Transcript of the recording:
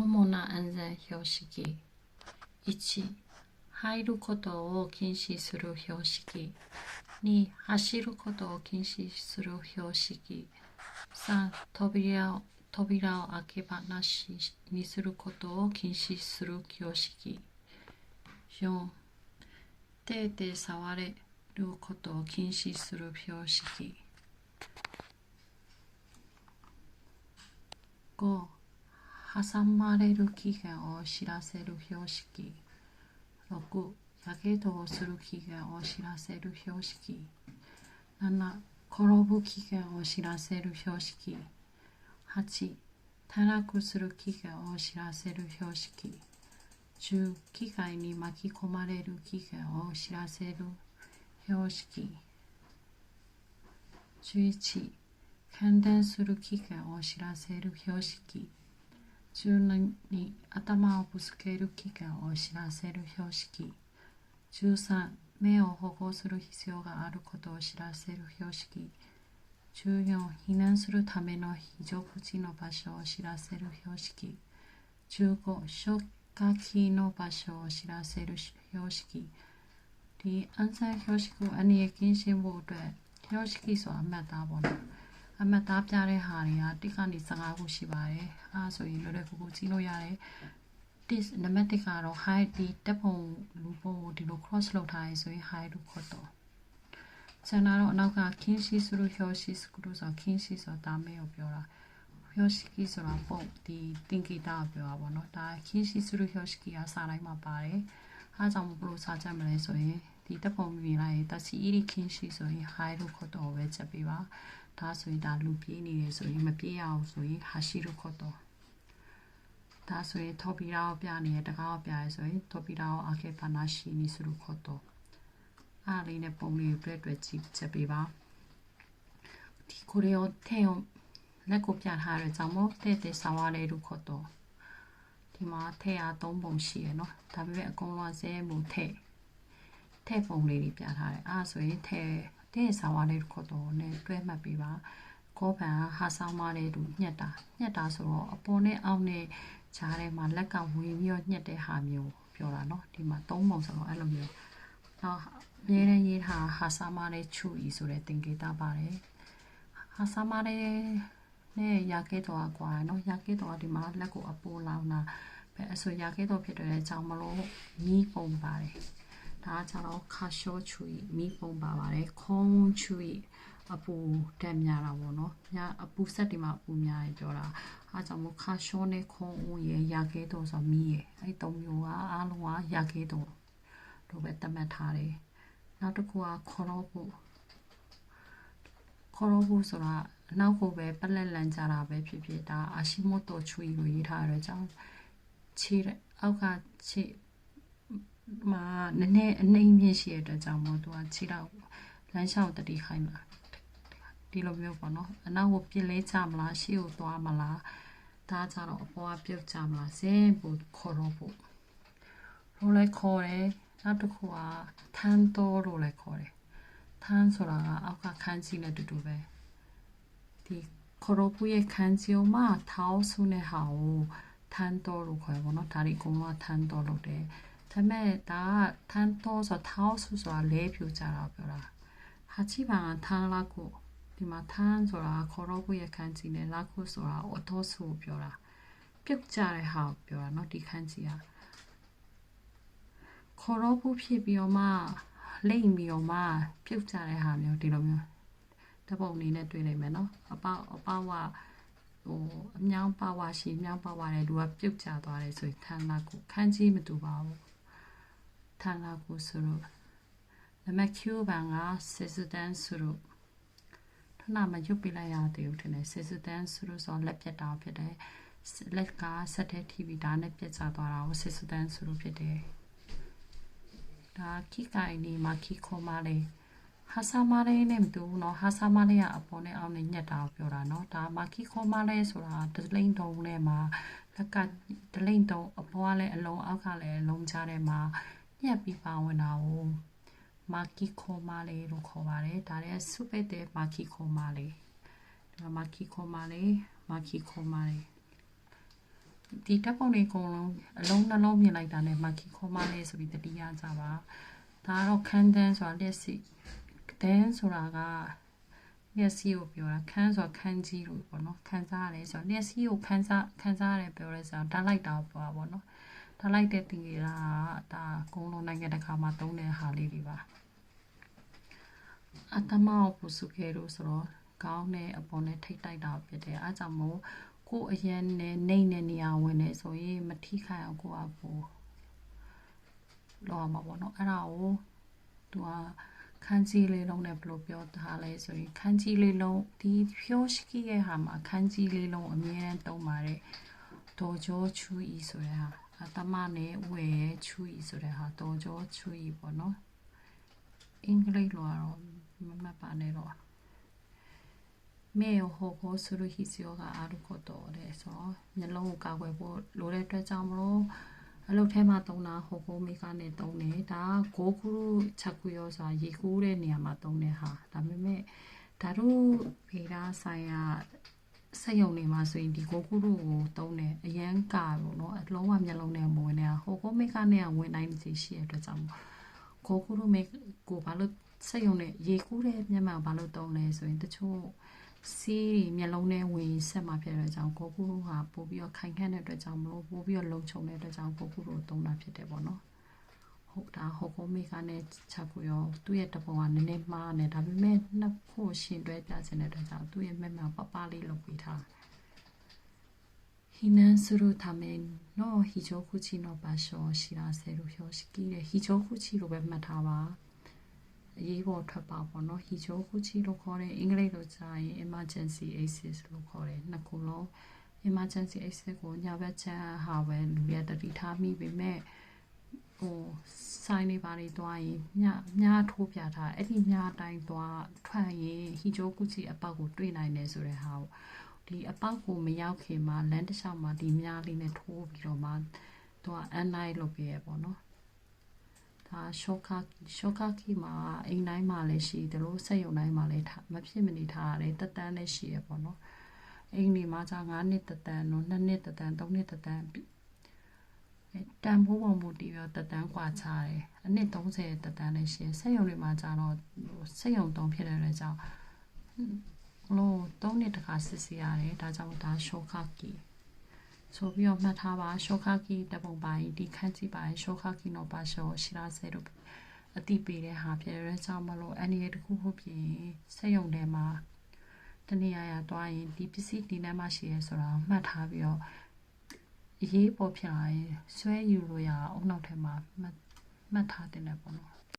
主な安全標識。1入ることを禁止する標識。2走ることを禁止する標識。3扉を扉を開け放しにすることを禁止する標識。4手で触れることを禁止する標識。5挟まれる期限を知らせる標識。6やけどをする期限を知らせる標識。7転ぶ期限を知らせる標識。8転落する期限を知らせる標識。10機械に巻き込まれる期限を知らせる標識。11感電する期限を知らせる標識。中に頭をぶつける危険を知らせる標識。13目を保護する必要があることを知らせる標識。14避難するための非常口の場所を知らせる標識。15消火器の場所を知らせる標識。离安塞標識和ニエ禁止部で標識所は排た不了。 အမှတ်သားပေါ့နော်အမှတ်သားပြတဲ့ဟာတွေကတစ်ကနေ15ခုရှိပါတယ်အဲဒါဆိုရင်လွယ်လွယ်ကူကူကြည့်လို့ရတယ်တစ်နံပါတ်1ကတော့ high ဒီတက်ပုံလူပုံကိုဒီလို cross လုပ်ထားရဆိုရင် high လို့ခေါ်တော့ကျန်တာတော့အနောက်က kinshi ဆိုလို့ hyoshi ဆိုလို့ဆို kinshi ဆိုတာမဲကိုပြောတာ hyoshi ဆိုတာပုံဒီတင်ကိတာကိုပြောတာပေါ့နော်ဒါ kinshi ဆိုလို့ hyoshi ကစာတိုင်းမှာပါတယ်အားကြောင့်ဘလို့စာကြမလဲဆိုရင်ဒီတက်ပုံမြင်လိုက်ရင်တစီအီ kinshi ဆိုရင် high လို့ခေါ်တော့ပဲချက်ပေးပါ ဒါဆိုရင်ဒါလူပြေးနေတယ်ဆိုရင်မပြေးရအောင်ဆိုရင် hashi လို့ခေါ်တော့ဒါဆိုရင်ထော်ပီရာကိုပြနေရတကားကိုပြရဲဆိုရင်ထော်ပီရာကိုအခေပနာရှိနေဆိုလို့ခေါ်တော့အားလေးနဲ့ပုံလေးတွေ့တွေ့ကြည့်ချက်ပေးပါဒီကိုရီယိုထဲအောင်လက်ကိုပြထားရကြောင့်မို့တဲ့တဲ့ဆောင်းရလေးလို့ခေါ်တော့ဒီမှာထဲအား၃ပုံရှိရနော်ဒါပေမဲ့အကုန်လုံးဇဲမှုထဲထဲပုံလေးတွေပြထားတယ်အားဆိုရင်ထဲ တဲ့ဆောင်းရလေးလို့ခေါ်တော့ ਨੇ တွဲမှတ်ပေးပါကောပန်ဟာဆောင်မလေးတို့ညက်တာညက်တာဆိုတော့အပေါ်နဲ့အောက်နဲ့ဂျားထဲမှာလက်ကဝင်ပြီးတော့ညက်တဲ့ဟာမျိုးပြောတာเนาะဒီမှာ၃ပုံဆိုတော့အဲ့လိုမျိုးနောက်အမြဲတမ်းရေးထားဟာဆာမလေးချူဤဆိုတဲ့သင်္ကေတပါတယ်ဟာဆာမလေးနဲ့ရာကဲတော်ကွာเนาะရာကဲတော်ဒီမှာလက်ကိုအပေါ်လောင်တာပဲအဆိုရာကဲတော်ဖြစ်တဲ့အကြောင်းမလို့ညီးပုံပါတယ် ဒါကကျတော့ခါရှောချူဤမိပုံပါပါတယ်ခုံးချူဤအပူတက်များတာပေါ့နော်။ညအပူဆက်တွေမှာအပူများရေပြောတာ။အားကြောင့်မို့ခါရှောနဲ့ခုံဦးရေရာခဲတော်ဆိုမီးရေအဲ့သုံးမျိုးကအားလုံးကရာခဲတော်တို့ပဲတတ်မှတ်ထားတယ်။နောက်တစ်ခုကခေါ်တော့ဖို့ခေါ်တော့ဖို့ဆိုတာနောက်ကိုပဲပလက်လန်ကြတာပဲဖြစ်ဖြစ်ဒါအာရှိမိုတိုချွေလို့ရေးထားရတဲ့ကြောင့်ခြေအောက်ကခြေ မှာနည်းနည်းအနှိမ့်မြင့်ရှိတဲ့အတွက်ကြောင့်မို့သူကခြေတော့လမ်းလျှောက်တတိခိုင်းမှာဒီလိုမျိုးပေါ့နော်အနောက်ကိုပြစ်လဲကြမလားရှေ့ကိုသွားမလားဒါကြတော့အပေါ်ကပြုတ်ကြမလားဇင်းပို့ခေါ်တော့ဖို့လို့လည်းခေါ်တယ်နောက်တစ်ခုကထန်းတော်လို့လည်းခေါ်တယ်ထန်းဆိုတာကအောက်ကခန်းကြီးနဲ့တူတူပဲဒီခေါ်တော့ဖို့ရဲ့ခန်းကြီးမှာထောက်ဆုနဲ့ဟာကိုထန်းတော်လို့ခေါ်ရပါတော့ဒါဒီကုန်းကထန်းတော်လို့တယ် ဒါပေမဲ့ဒါကထန်းတော်ဆိုထောက်ဆုဆိုတာလဲဖြူကြတာပြောတာဟာချိပါကထန်းလာကိုဒီမှာထန်းဆိုတာခေါ်တော့ဖို့ရခန်းကြီးနဲ့လာခုဆိုတာအတော်ဆူပြောတာပြုတ်ကြတဲ့ဟာကိုပြောတာเนาะဒီခန်းကြီးကခေါ်တော့ဖို့ဖြစ်ပြီးတော့မှလိမ့်ပြီးတော့မှပြုတ်ကြတဲ့ဟာမျိုးဒီလိုမျိုးတပုံလေးနဲ့တွေ့နိုင်မယ်เนาะအပအပဝဟိုအမြောင်းပါဝါရှိမြောင်းပါဝါတဲ့လူကပြုတ်ကြသွားတယ်ဆိုရင်ထန်းလာကိုခန်းကြီးမတူပါဘူး ထန်းလာကိုဆိုတော့နံပါတ် Q ဘန်က Citizen ဆိုတော့နာမရုပ်ပြလိုက်ရသေးဘူးထင်တယ်စစ်စစ်တန်းဆိုလို့ဆိုလက်ပြတ်တာဖြစ်တယ်လက်ကဆက်တဲ့ TV ဒါနဲ့ပြတ်ချသွားတာကိုစစ်စစ်တန်းဆိုလို့ဖြစ်တယ်ဒါခိကိုင်နေမှာခိခေါ်မလေးဟာဆာမလေးနဲ့မတူဘူးเนาะဟာဆာမလေးကအပေါ်နဲ့အောက်နဲ့ညက်တာကိုပြောတာเนาะဒါမာခိခေါ်မလေးဆိုတာဒလိန်တုံနဲ့မှာလက်ကဒလိန်တုံအပေါ်ကလည်းအလုံးအောက်ကလည်းအလုံးချတဲ့မှာ ညက်ပြီးပါဝင်တာကိုမာကီခိုမာလေးလို့ခေါ်ပါတယ်ဒါလည်းစုပိတ်တဲ့မာကီခိုမာလေးဒါမာကီခိုမာလေးမာကီခိုမာလေးဒီဓာတ်ပုံတွေအကုန်လုံးအလုံးနှလုံးမြင်လိုက်တာနဲ့မခီခေါ်မလေးဆိုပြီးတတိယကြပါဒါကတော့ခန်းတန်းဆိုတာလက်စီတန်းဆိုတာကမျက်စိကိုပြောတာခန်းဆိုတာခန်းကြီးလို့ပေါ့နော်ခန်းစားရတယ်ဆိုတော့မျက်စိကိုခန်းစားခန်းစားရတယ်ပြောရဲဆိုတော့ဓာတ်လိုက်တာပေါ့ပေါ့နော် ဓာတ်လိုက်တဲ့တင်ကြီးလားဒါကုန်းလုံးနိုင်ငံတစ်ခါမှသုံးတဲ့ဟာလေးတွေပါအတမောက်ပူစုခဲလို့ဆိုတော့ကောင်းတဲ့အပေါ်နဲ့ထိတ်တိုက်တာဖြစ်တယ်အားကြောင့်မို့ကိုအရင်နဲ့နေနေနေရဝင်နေဆိုရင်မထိခိုက်အောင်ကိုကကိုလောရမှာပေါ့နော်အဲ့ဒါကိုသူကခန်းကြီးလေးလုံးနဲ့ဘယ်လိုပြောထားလဲဆိုရင်ခန်းကြီးလေးလုံးဒီဖြိုးရှိရဲ့ဟာမှာခန်းကြီးလေးလုံးအမြဲတမ်းသုံးပါတယ်ဒေါ်ကျော်ချူဤဆိုတဲ့ဟာအ တမနဲ့ဝဲချူဤဆိုတဲ့ဟာတော်ကြောချူဤပေါ့နော်အင်္ဂလိပ်လိုကတော့မမှတ်ပါနဲ့တော့မေဟိုကိုဆူရဟီစီယောကအာရုကိုတော်တယ်ဆိုတော့မျိုးလုံးကိုကာကွယ်ဖို့လိုတဲ့အတွက်ကြောင့်မလို့အလုပ်ထဲမှာသုံးတာဟိုကိုမိကနေသုံးတယ်ဒါဂိုကူချက်ကူရောဆိုတာရေကူးတဲ့နေရာမှာသုံးတဲ့ဟာဒါပေမဲ့ဓာတုဗေဒဆိုင်ရာ ဆက်ယုံနေမှာဆိုရင်ဒီကိုကုရုကိုသုံးတယ်အရန်ကာပေါ့နော်လုံးဝမျက်လုံးနဲ့မဝင်နေတာဟိုကိုမေကနဲ့ကဝင်နိုင်နေရှိရတဲ့အတွက်ကြောင့်ကိုကုရုမေကိုဘာလို့ဆက်ယုံနဲ့ရေကူးတဲ့မျက်မှောက်ဘာလို့သုံးလဲဆိုရင်တချို့စီးတွေမျက်လုံးနဲ့ဝင်ဆက်မှာဖြစ်တဲ့အတွက်ကြောင့်ကိုကုရုဟာပို့ပြီးတော့ခိုင်ခန့်တဲ့အတွက်ကြောင့်မလို့ပို့ပြီးတော့လုံခြုံတဲ့အတွက်ကြောင့်ကိုကုရုကိုသုံးတာဖြစ်တယ်ပေါ့နော် ဟုတ်တာဟိုကိုမေကနဲ့ချက်ကိုရောသူ့ရဲ့တပုံကနည်းနည်းမှားနေဒါပေမဲ့နှစ်ခုရှင်တွဲပြချင်တဲ့အတွက်ကြောင့်သူ့ရဲ့မျက်မှန်ပပလေးလုပ်ပေးထား避難するための非常口の場所を知らせる標識で非常口လို့ပဲမှတ်ထားပါအရေးပေါ်ထွက်ပါပေါ့နော် hijokuchi လို့ခေါ်တယ်အင်္ဂလိပ်လိုကြားရင် emergency access လို့ခေါ်တယ်နှစ်ခုလုံး emergency access ကိုညဘက်ချမ်းဟာပဲလူရတတိထားမိပေမဲ့ ဟိုဆိုင်နေပါတွေသွားရင်ညညထိုးပြထားအဲ့ဒီညတိုင်းသွားထွက်ရင် hijokuchi အပေါက်ကိုတွေ့နိုင်တယ်ဆိုတဲ့ဟာကိုဒီအပေါက်ကိုမရောက်ခင်မှာလမ်းတစ်လျှောက်မှာဒီမြားလေးနဲ့ထိုးပြီးတော့မှသူကအန်နိုင်လုပ်ပြရပေါ့နော်ဒါရှော့ခါရှော့ခါကီမှာအိမ်တိုင်းမှာလည်းရှိတယ်လို့စက်ရုံတိုင်းမှာလည်းမဖြစ်မနေထားရတယ်တက်တန်းလည်းရှိရပေါ့နော်အိမ်ဒီမှာじゃ9နှစ်တက်တန်းတော့2နှစ်တက်တန်း3နှစ်တက်တန်း တန်ဖိုးပုံမူတည်ပြီးတက်တန်းกว่าချတယ်အနှစ်30တက်တန်းလည်းရှိစက်ရုံတွေမှာじゃတော့စက်ရုံတုံးဖြစ်တဲ့အတွက်ကြောင့်လို့3နှစ်တခါစစ်စီရတယ်ဒါကြောင့်ဒါရှော့ခါကီဆိုပြီးတော့မှတ်ထားပါရှောခါကီတပုံပါဒီခန်းကြည့်ပါရှောခါကီနော်ပါရှောရှိရာဆဲတို့အတိပေးတဲ့ဟာဖြစ်ရဲကြောင့်မလို့အနေရတခုခုဖြစ်စက်ရုံထဲမှာတနေရာရသွားရင်ဒီပစ္စည်းဒီနားမှာရှိရဲဆိုတာမှတ်ထားပြီးတော့ အရေးပေါ်ဖြစ်လာရင်ဆွဲယူလို့ရအောင်နောက်ထဲမှာမှတ်မှတ်ထားတဲ့ပေါ့နော်